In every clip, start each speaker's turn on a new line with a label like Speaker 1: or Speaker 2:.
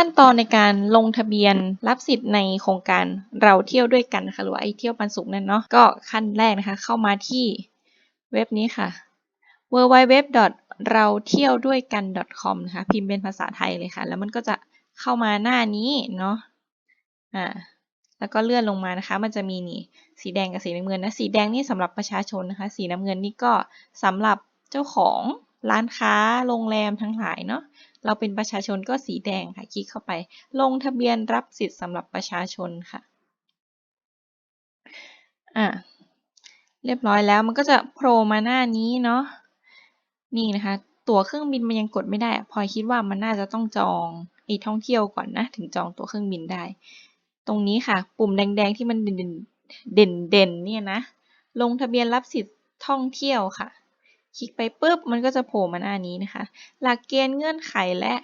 Speaker 1: ขั้นตอนในการลงทะเบียนรับสิทธิ์ในโครงการเราเที่ยวด้วยกันนะคะหรือว่าไอเที่ยวปันสุขนั่นเนาะก็ขั้นแรกนะคะ เข้ามาที่เว็บนี้ค่ะ w w w เราเที่ยวด้วยกัน .com นะคะพิมพ์เป็นภาษาไทยเลยค่ะ แล้วมันก็จะเข้ามาหน้านี้เนาะอ่าแล้วก็เลื่อนลงมานะคะ มันจะมีนี่สีแดงกับสีน้ำเงินนะสีแดงนี่สำหรับประชาชนนะคะ สีน้ำเงินนี่ก็สำหรับเจ้าของร้านค้าโรงแรมทั้งหลายเนาะ เราเป็นประชาชนก็สีแดงค่ะ คลิกเข้าไป ลงทะเบียนรับสิทธิ์สำหรับประชาชนค่ะ อ่าเรียบร้อยแล้วมันก็จะโผล่มาหน้านี้เนาะ นี่นะคะ ตั๋วเครื่องบินมันยังกดไม่ได้พลอยคิดว่ามันน่าจะต้องจองไอ้ท่องเที่ยวก่อนนะ ถึงจองตั๋วเครื่องบินได้ ตรงนี้ค่ะ ปุ่มแดง ๆ ที่มันเด่นเด่นเด่นเนี่ยนะ ลงทะเบียนรับสิทธิ์ท่องเที่ยวค่ะ คลิกไปปุ๊บมันก็จะโผล่มาหน้านี้นะคะ หลักเกณฑ์เงื่อนไขและ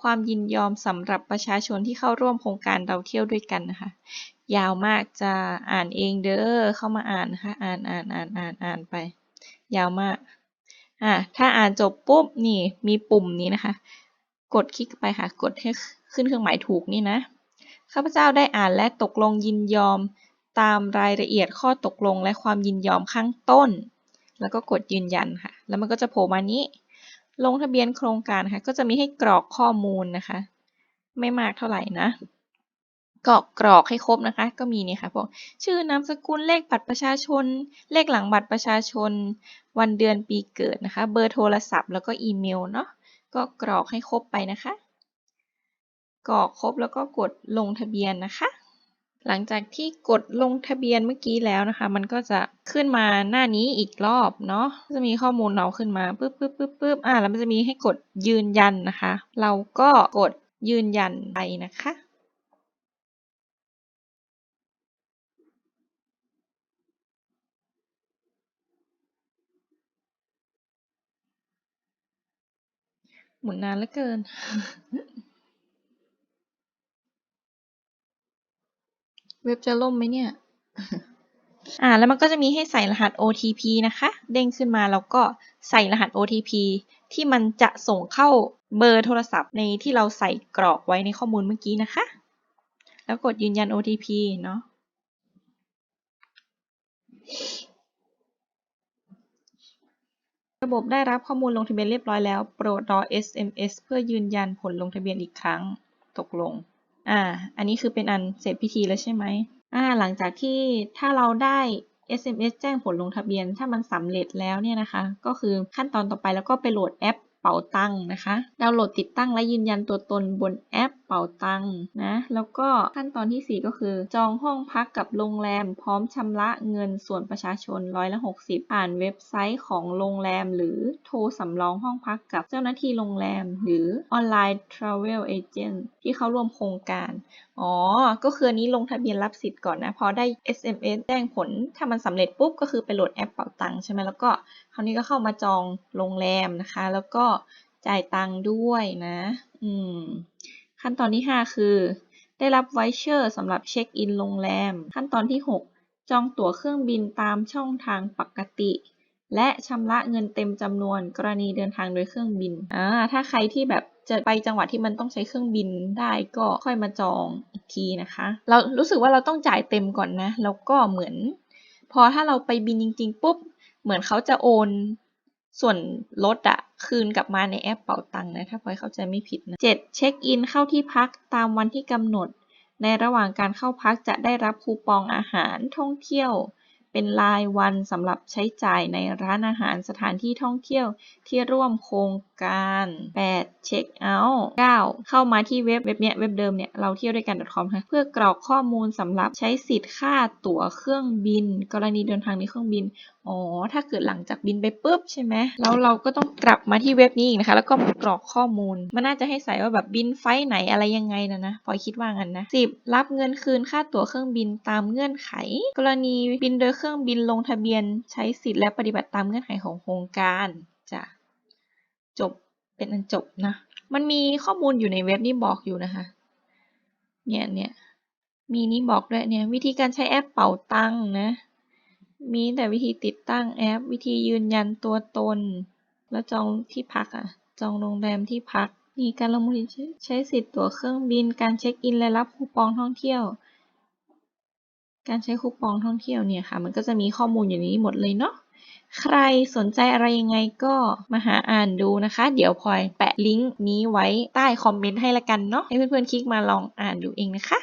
Speaker 1: ความยินยอมสำหรับประชาชนที่เข้าร่วมโครงการเราเที่ยวด้วยกันนะคะ ยาวมากจะอ่านเองเด้อเข้ามาอ่านนะคะอ่านอ่านอ่านอ่านอ่านไป ยาวมากอ่าถ้าอ่านจบปุ๊บนี่มีปุ่มนี้นะคะ กดคลิกไปค่ะ กดให้ขึ้นเครื่องหมายถูกนี่นะข้าพเจ้าได้อ่านและตกลงยินยอม ตามรายละเอียดข้อตกลงและความยินยอมข้างต้น แล้วก็กดยืนยันค่ะ แล้วมันก็จะโผล่มานี้ ลงทะเบียนโครงการค่ะ ก็จะมีให้กรอกข้อมูลนะคะ ไม่มากเท่าไหร่นะกรอกกรอกให้ครบนะคะ ก็มีนี่ค่ะพวกชื่อนามสกุลเลขบัตรประชาชน เลขหลังบัตรประชาชน วันเดือนปีเกิดนะคะ เบอร์โทรศัพท์แล้วก็อีเมลเนาะก็กรอกให้ครบไปนะคะกรอกครบแล้วก็กดลงทะเบียนนะคะ หลังจากที่กดลงทะเบียนเมื่อกี้แล้วนะคะ มันก็จะขึ้นมาหน้านี้อีกรอบเนาะจะมีข้อมูลเราขึ้นมาปึ๊บปึ๊บปึ๊บปึ๊บอ่าแล้วมันจะมีให้กดยืนยันนะคะ เราก็กดยืนยันไปนะคะหมุนนานเหลือเกิน เว็บจะล่มไหมเนี่ย อ่า แล้วมันก็จะมีให้ใส่รหัส OTP นะคะ เด้งขึ้นมาแล้วก็ใส่รหัส OTP ที่มันจะส่งเข้าเบอร์โทรศัพท์ในที่เราใส่กรอกไว้ในข้อมูลเมื่อกี้นะคะ แล้วกดยืนยัน OTP เนาะระบบได้รับข้อมูลลงทะเบียนเรียบร้อยแล้ว โปรดรอ SMS เพื่อยืนยันผลลงทะเบียนอีกครั้ง ตกลง อ่า อันนี้คือเป็นอันเสร็จพิธีแล้วใช่ไหมอ่า หลังจากที่ถ้าเราได้ SMS แจ้งผลลงทะเบียน ถ้ามันสำเร็จแล้วเนี่ยนะคะ ก็คือขั้นตอนต่อไปแล้วก็ไปโหลดแอปเป๋าตังนะคะ ดาวน์โหลดติดตั้งและยืนยันตัวตนบนแอป เป๋าตังนะ แล้วก็ขั้นตอนที่ 4 ก็คือ จองห้องพักกับโรงแรมพร้อมชำระเงินส่วนประชาชนร้อยละ60 ผ่านเว็บไซต์ของโรงแรม หรือโทรสำรองห้องพักกับเจ้าหน้าที่โรงแรม หรือออนไลน์ Travel Agent ที่เข้าร่วมโครงการ อ๋อ ก็คืออันนี้ลงทะเบียนรับสิทธิ์ก่อนนะ พอได้ SMS แจ้งผล ถ้ามันสำเร็จปุ๊บก็คือไปโหลดแอปเป๋าตังค์ใช่ไหมแล้วก็คราวนี้ก็เข้ามาจองโรงแรมนะคะ แล้วก็จ่ายตังค์ด้วยนะ อืม ขั้นตอนที่ 5 คือ ได้รับไวเชอร์สำหรับเช็คอินโรงแรม ขั้นตอนที่ 6 จองตั๋วเครื่องบินตามช่องทางปกติ และชำระเงินเต็มจำนวนกรณีเดินทางโดยเครื่องบินอ่าถ้าใครที่แบบจะไปจังหวัดที่มันต้องใช้เครื่องบินได้ก็ค่อยมาจองอีกทีนะคะ เรารู้สึกว่าเราต้องจ่ายเต็มก่อนนะ แล้วก็เหมือน พอถ้าเราไปบินจริง ๆ ปุ๊บ เหมือนเขาจะโอน ส่วนลดอะคืนกลับมาในแอปเป๋าตังค์นะ ถ้าพลอยเข้าใจไม่ผิดนะ 7. เช็คอินเข้าที่พักตามวันที่กำหนด ในระหว่างการเข้าพักจะได้รับคูปองอาหารท่องเที่ยว เป็นรายวันสำหรับใช้จ่ายในร้านอาหารสถานที่ท่องเที่ยวที่ร่วมโครงการ 8. เช็คเอาท์ 9. เข้ามาที่เว็บเว็บเนี้ยเว็บเดิมเนี่ยเราเที่ยวด้วยกัน .com ค่ะเพื่อกรอกข้อมูลสำหรับใช้สิทธิ์ค่าตั๋วเครื่องบิน กรณีเดินทางในเครื่องบิน อ๋อ ถ้าเกิดหลังจากบินไปปุ๊บใช่ไหมแล้วเราก็ต้องกลับมาที่เว็บนี้อีกนะคะ แล้วก็กรอกข้อมูล มันน่าจะให้ใส่ว่าแบบบินไฟล์ไหนอะไรยังไงนะนะพลอยคิดว่างั้นนะ 10. รับเงินคืนค่าตั๋วเครื่องบินตามเงื่อนไข กรณีบินโดยเครื่องบินลงทะเบียนใช้สิทธิ์และปฏิบัติตามเงื่อนไขของโครงการจ้ะจบเป็นอันจบนะ มันมีข้อมูลอยู่ในเว็บนี่บอกอยู่นะคะ เนี่ยเนี่ยมีนี่บอกด้วยเนี่ยวิธีการใช้แอปเป๋าตังนะ มีแต่วิธีติดตั้งแอป วิธียืนยันตัวตน แล้วจองที่พักอะจองโรงแรมที่พัก มีการลงมือใช้สิทธิ์ตั๋วเครื่องบิน การเช็คอินและรับคูปองท่องเที่ยว การใช้คูปองท่องเที่ยวเนี่ยค่ะ มันก็จะมีข้อมูลอยู่ในนี้หมดเลยเนาะ ใครสนใจอะไรยังไงก็มาหาอ่านดูนะคะ เดี๋ยวพลอยแปะลิงก์นี้ไว้ใต้คอมเมนต์ให้ละกันเนาะ ให้เพื่อนๆคลิกมาลองอ่านดูเองนะคะ